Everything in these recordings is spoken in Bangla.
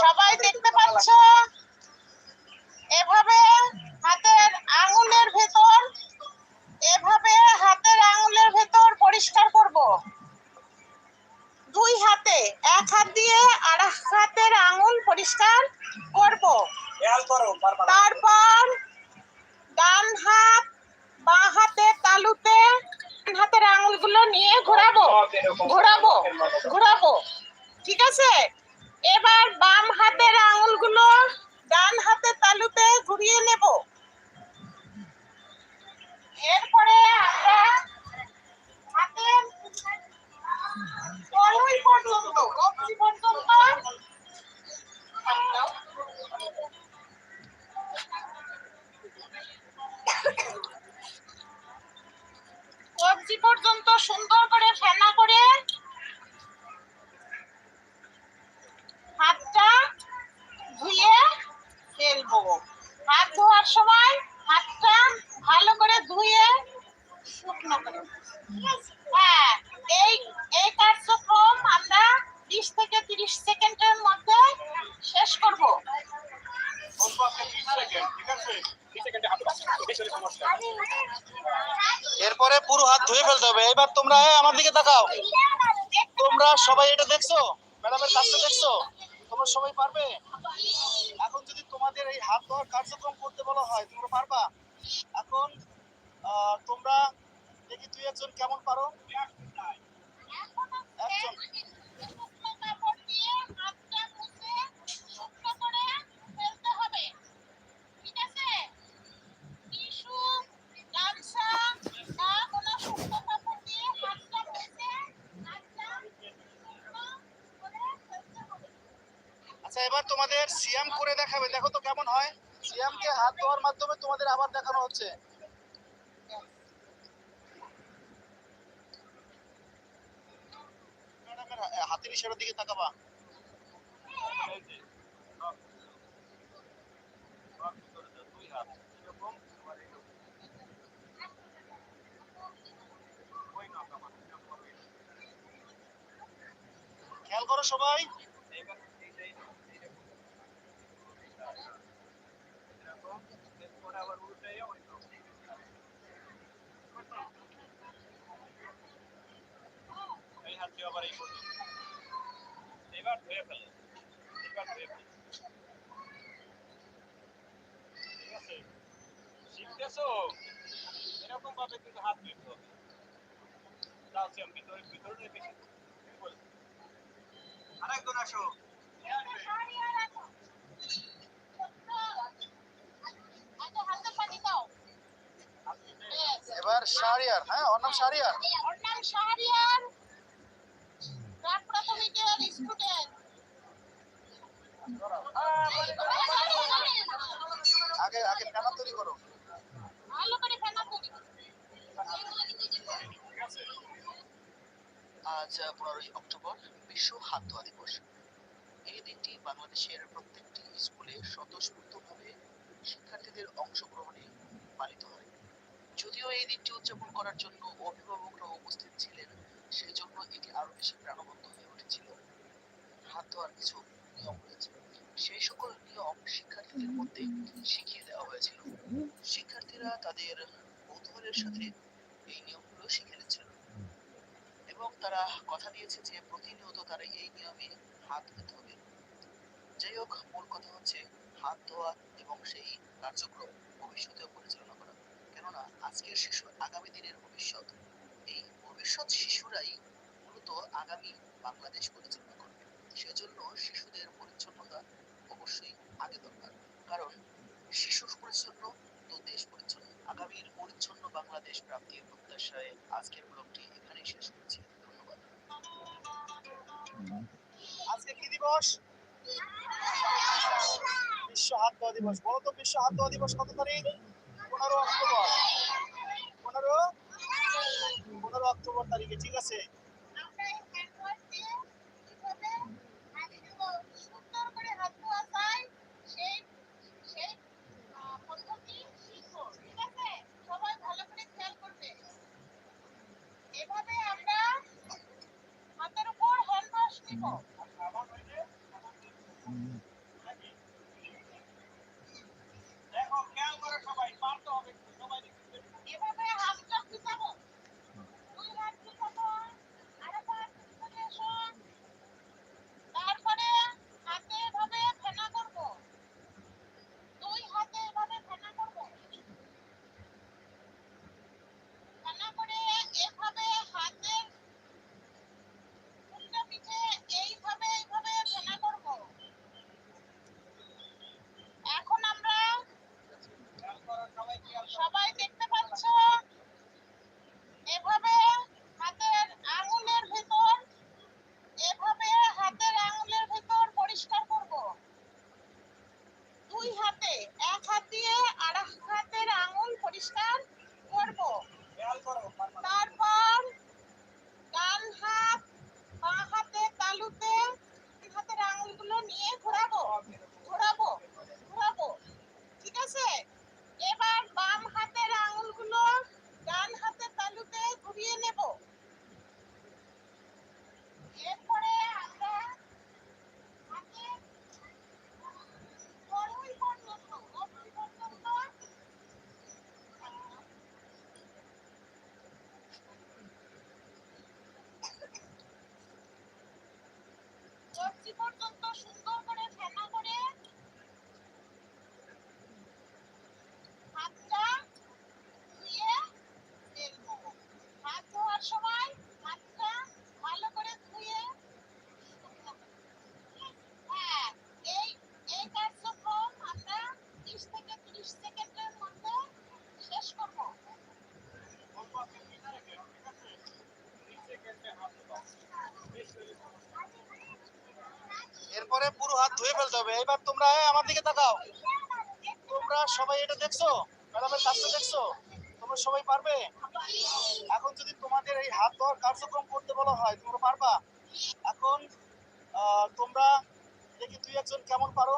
সবাই দেখতে পাচ্ছ? এভাবে হাতের আঙুলের ভেতর এভাবে হাতের আঙুলের ভেতর পরিষ্কার করব। দুই হাতে এক হাত দিয়ে আর হাতের আঙুল পরিষ্কার করব। তারপর ডান হাত বাঁ হাতে তালুতে হাতের আঙুলগুলো নিয়ে ঘোরাবো ঘোরাবো ঘোরাবো। ঠিক আছে? এবার বাম হাতের আঙুলগুলো ডান হাতে তালুতে ঘুরিয়ে নেব। এরপরে আমরা পর্যন্ত কবজি পর্যন্ত সুন্দর করে ফেনা করে এখন যদি তোমাদের এই হাত ধোয়ার কার্যক্রম করতে বলা হয়, তোমরা পারবা? এখন তোমরা, দেখি তুই একজন কেমন পারো? একজন। এবার তোমাদের সিয়াম করে দেখাবে। দেখো তো কেমন হয়। সিয়ামকে হাত ধোয়ার মাধ্যমে তোমাদের আবার দেখানো হচ্ছে। হাতের ইশারার দিকে তাকাবা। এই যে, সব- সব ভিতরে যে দুই হাত, এরকম, আবার এরকম। ওই নখ আমার, এরকম করো, এরকম। খেয়াল করো সবাই এইবার এইটাই নাও, এইরকম। এরকম, এরপরে আবার উল্টাইয়া ওই নখ। এরকম ভাবে কিন্তু হাত ধুইতে হবে যাও শ্যাম ভিতরে ভিতরে বেশি আরেকজন আসো আগে হাতে পানি দাও হাত ধুইতে Yes. এবার শাহরিয়ার হ্যাঁ? ওর নাম শাহরিয়ার? ওর নাম শাহরিয়ার। প্রাথমিকের স্টুডেন্ট আগে আগে ফেনা তৈরি করো। ভালো করে ফেনা আছে আজ পনেরোই অক্টোবর বিশ্ব হাত ধোয়া দিবস। এই দিনটি বাংলাদেশের প্রত্যেকটি স্কুলে স্বতঃস্ফূর্তভাবে শিক্ষার্থীদের অংশগ্রহণে পালিত হয়। যদিও এই দিনটি উদযাপন করার জন্য অভিভাবকরা উপস্থিত ছিলেন সেই জন্য এটি আরও বেশি প্রাণবন্ত হয়ে উঠেছিল। হাত ধোয়ার কিছু নিয়ম রয়েছে। সেই সকল নিয়ম শিক্ষার্থীদের মধ্যে শিখিয়ে দেওয়া হয়েছিল। শিক্ষার্থীরা তাদের কৌতূহলের সাথে এই নিয়মগুলো শিখে নিচ্ছিল। এবং তারা কথা দিয়েছে যে প্রতিনিয়ত তারা এই নিয়মে হাত ধুতে হবে। যাই হোক, মূল কথা হচ্ছে হাত ধোয়া এবং সেই কার্যক্রম ভবিষ্যতেও পরিচালনা কেননা আজকের শিশু আগামী দিনের ভবিষ্যৎ, এই ভবিষ্যৎ শিশুরাই মূলত আগামী বাংলাদেশ পরিচালনা করবে। সেজন্য শিশুদের পরিচ্ছন্নতা অবশ্যই আগে দরকার। কারণ শিশু পরিচ্ছন্ন তো দেশ পরিচ্ছন্ন। আগামীর পরিচ্ছন্ন বাংলাদেশ প্রাপ্তির প্রত্যাশায় আজকের ব্লগটি এখানেই শেষ করছি। ধন্যবাদ। আজকে কি দিবস? বিশ্ব হাত দিবস। বলো তো, বিশ্ব হাত দিবস কত তারিখ? পনেরো অক্টোবর। পনেরো? পনেরো অক্টোবর তারিখে ঠিক আছে? আমরা এই হ্যান্ড ওয়াশ দিয়ে কীভাবে হাতগুলো সুন্দর করে হাত ধোয়া যায় সেই সেই আহ, পদ্ধতি শিখব ঠিক আছে সবাই ভালো করে খেয়াল করবে এভাবে আমরা হাতের উপর হ্যান্ড ওয়াশ নিব দেখো খেয়াল করে সবাই পারতে হবে কিন্তু সবাই দেখতে এভাবে হাতটা গুছাবো দুই হাত গুছাবো আরেক হাত গুছাতে এসো তারপরে হাতে এভাবে ফেনা করব দুই হাতে এভাবে ফেনা করব ফেনা করে এভাবে হাতের উল্টা পিঠে এইভাবে এইভাবে ফেনা করব এখন আমরা খেয়াল করো সবাই খেয়াল করো। সবাই দেখতে পাচ্ছ এভাবে হাতের আঙুলের ভিতর এভাবে হাতের আঙুলের ভিতর পরিষ্কার করব দুই হাতে এক হাত দিয়ে আর এক হাতের আঙুল পরিষ্কার করব খেয়াল করো পারবা। তারপর ডান হাত বাঁ হাতে তালুতে তিন হাতের আঙুলগুলো নিয়ে ঘোরাবো ঘোরাবো ঘোরাবো ঠিক আছে এবার বাম হাতের আঙুলগুলো ডান হাতের তালুতে ঘুরিয়ে নেব এরপরে আমরা হাতে বড়ই পর্যন্ত বড়ই পর্যন্ত কবজি পর্যন্ত সুন্দর করে ফেনা করে হাতটা ধুয়ে ফেলব হাত ধোয়ার সময় হাতটা ভালো করে ধুয়ে হ্যাঁ এই এই কার্যক্রম আমরা বিশ থেকে ত্রিশ সেকেন্ডের মধ্যে শেষ করব অল্প একটু পিঠা রেখে, ঠিক আছে? তিন সেকেন্ডে হাত দাও। বেশ করে দাও। এরপরে পুরো হাত ধুয়ে ফেলতে হবে এবার তোমরা আমার দিকে তাকাও। তোমরা সবাই এটা দেখছ? ম্যাডামের কাজটা দেখছ? তোমরা সবাই পারবে? এখন যদি তোমাদের এই হাত ধোয়ার কার্যক্রম করতে বলা হয়, তোমরা পারবা? এখন তোমরা দেখি তুই একজন কেমন পারো।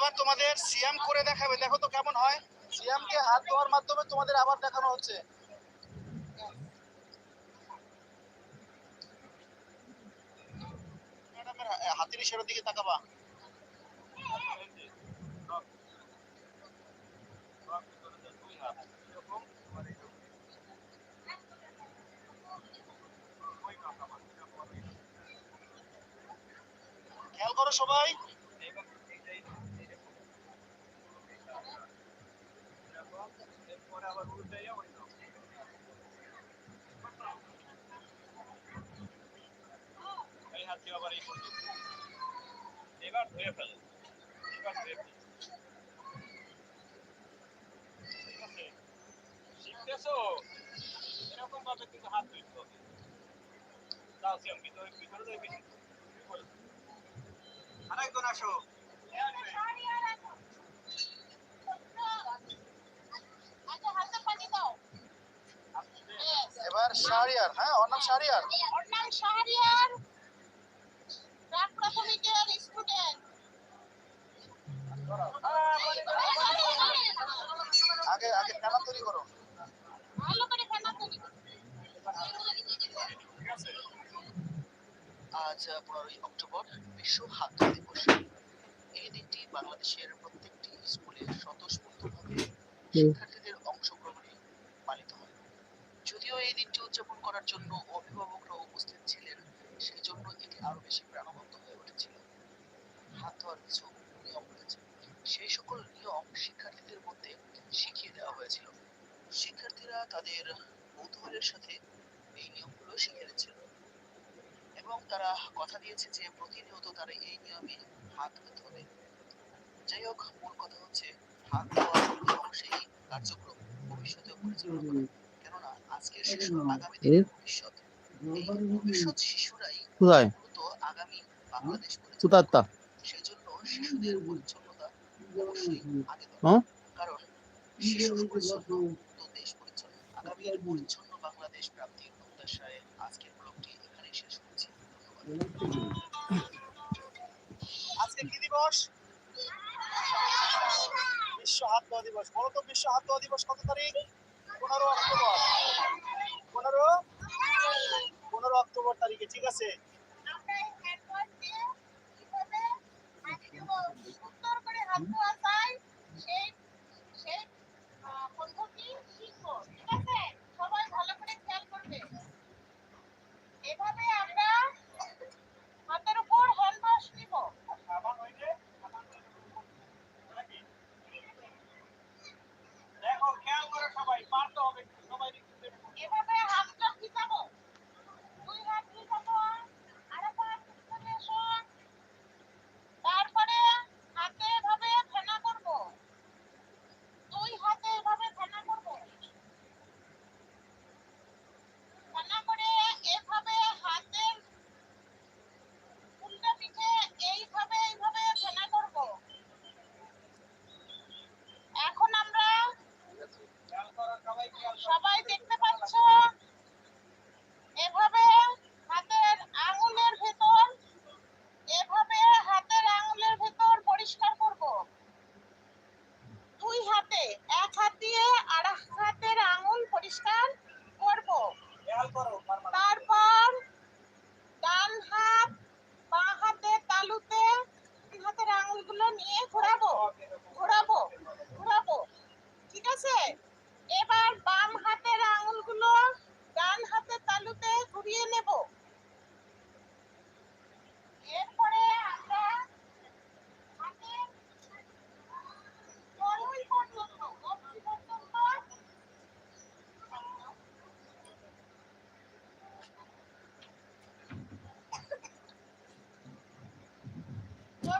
এবার তোমাদের সিয়াম করে দেখাবে। দেখো তো কেমন হয়। সিয়ামকে হাত ধোয়ার মাধ্যমে তোমাদের আবার দেখানো হচ্ছে। ম্যাডামের হা- ইশারার দিকে তাকাবা। এই যে, সব। সব ভিতরে যে দুই হাত, এরকম, আর এরকম। ওই কাঁথা মাছ, এটা পরে। খেয়াল করো সবাই এবার এইটাই, এইরকম। এইটা, এরকম, এরপরে আবার উল্টাইয়া ওই দাও। এই হাত দিয়ে আবার এই পর্যন্ত। এবার ধুয়ে ফেলো এবার ধুয়ে ফেলো ঠিক আছে শিখতেছো এরকম ভাবে কিন্তু হাত ধুইতে হবে। যাও ভিতরে ভিতরে যাই বেশি আরেকজন আসো। শাড়ি আর রাখো। আচ্ছা হাতে পানি দাও Yes. এবার শাহরিয়ার হ্যাঁ ওর নাম শাহরিয়ার। ওর নাম শাহরিয়ার। প্রাক প্রাথমিকের স্টুডেন্ট। আগে আগে ফেনা তৈরি করো। আজ পনেরোই অক্টোবর বিশ্ব হাত দিবস। এই দিনটি বাংলাদেশের প্রত্যেকটি স্কুলে স্বতঃস্ফূর্তভাবে শিক্ষার্থীদের অংশগ্রহণে পালিত হয়। যদিও এই দিনটি উদযাপন করার জন্য অভিভাবকরা উপস্থিত ছিলেন সেই জন্য এটি আরও বেশি প্রাণবন্ত হয়ে উঠেছিল। হাত ধোয়ার কিছু নিয়ম রয়েছে। সেই সকল নিয়ম শিক্ষার্থীদের মধ্যে শিখিয়ে দেওয়া হয়েছিল। শিক্ষার্থীরা তাদের কৌতূহলের সাথে এই নিয়মগুলো শিখে নিচ্ছিল। এবং তারা কথা দিয়েছে যে প্রতিনিয়ত তারা এই নিয়মে হাত ধোবে যাই হোক মূল কথা হচ্ছে হাত ধোয়া এবং সেই কার্যক্রম ভবিষ্যতেও পরিচালনা করা। কেননা আজকের শিশু আগামী দিনের ভবিষ্যৎ। এই ভবিষ্যৎ শিশুরাই মূলত আগামী বাংলাদেশ পরিচালনা সেজন্য শিশুদের পরিচ্ছন্নতা অবশ্যই আগে হ্যাঁ? কারণ শিশু পরিচ্ছন্ন তো আর পরিচ্ছন্ন বাংলাদেশ প্রাপ্তির প্রত্যাশায় আজকের ব্লগটি এখানেই শেষ করছি। আজকে কি দিবস? বিশ্ব হাত দিবস। বলো তো, বিশ্ব হাত দিবস কত তারিখ?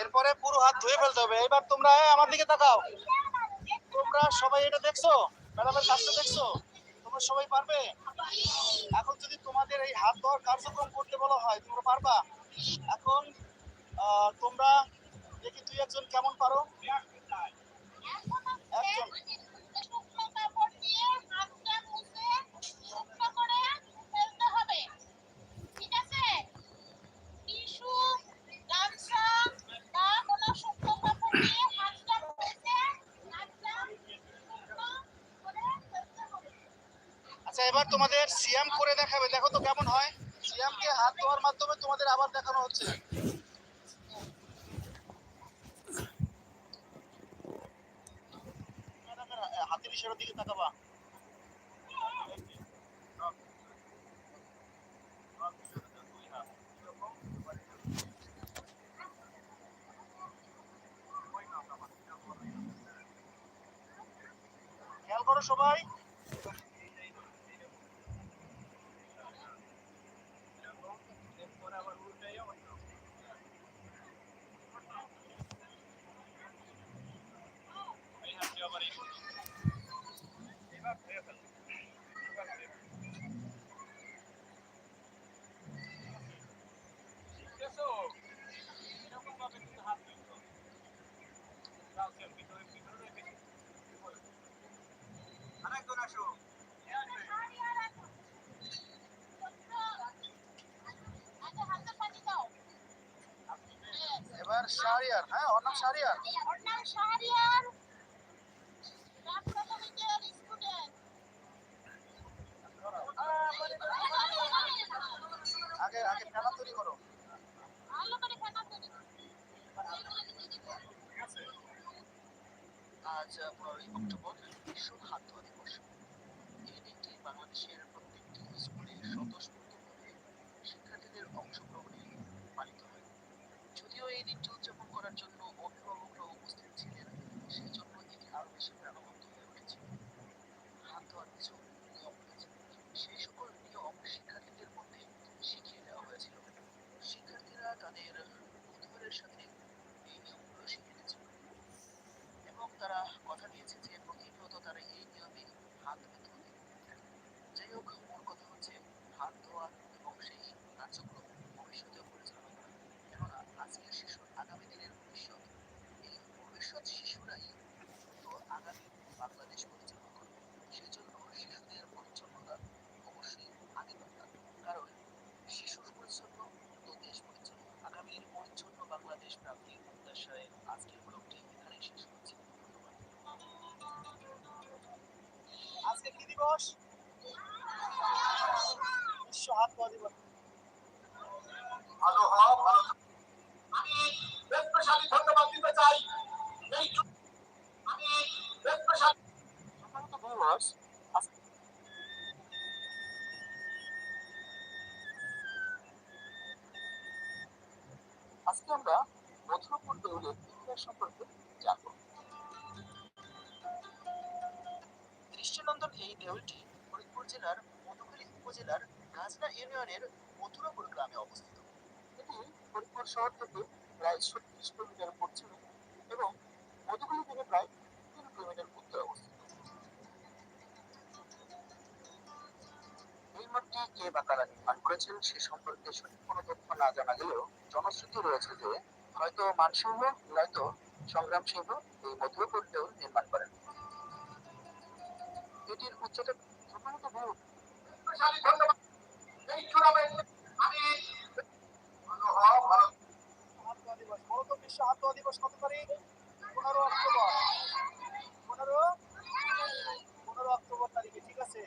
এরপরে পুরো হাত ধুয়ে ফেলতে হবে। এবার তোমরা আমার দিকে তাকাও। তোমরা সবাই এটা দেখছ? ম্যাডামের কাজটা দেখছ? তোমরা সবাই পারবে? এখন যদি তোমাদের এই হাত ধোয়ার কার্যক্রম করতে বলা হয়, তোমরা পারবা? এখন তোমরা, দেখি তুই একজন কেমন পারো? একজন। দেখাবে, দেখো তো কেমন হয়। সিয়ামকে হাত ধোয়ার মাধ্যমে তোমাদের আবার দেখানো হচ্ছে। হাতের ইশারার দিকে তাকাবা। খেয়াল করো সবাই। শাহরিয়ার হ্যাঁ ওর নাম শাহরিয়ার। ওর নাম শাহরিয়ার। আগে আগে ফেনা তৈরি করো। আজ পনেরোই অক্টোবর বিশ্ব খাদ্য দিবস। এই দিনটি বাংলাদেশের প্রত্যেকটি স্কুলে স্বতঃস্ফূর্তভাবে শিক্ষার্থীদের অংশগ্রহণে পালিত হয়। যদিও এই দিনটি আজকে আমরা মধুরপুর দেউলের ইতিহাস সম্পর্কে জানব। দৃষ্টিনন্দন এই দেউলটি ফরিদপুর জেলার মধুখালী উপজেলার গাজনা ইউনিয়নের মথুরাপুর গ্রামে অবস্থিত। এটি ফরিদপুর শহর থেকে প্রায় ছত্রিশ কিলোমিটার পশ্চিমে এবং মধুখালী থেকে প্রায় তিন কিলোমিটার উত্তরে অবস্থিত। কে বা কারা নির্মাণ করেছেন, সে সম্পর্কে সঠিক কোনো তথ্য না জানা গেলেও জনশ্রুতি রয়েছে যে হয়তো মানসিংহ নয়তো সংগ্রাম সিংহ এই মধুরাপুর নির্মাণ করেন। এটির উচ্চতা পনেরো অক্টোবর তারিখে, ঠিক আছে?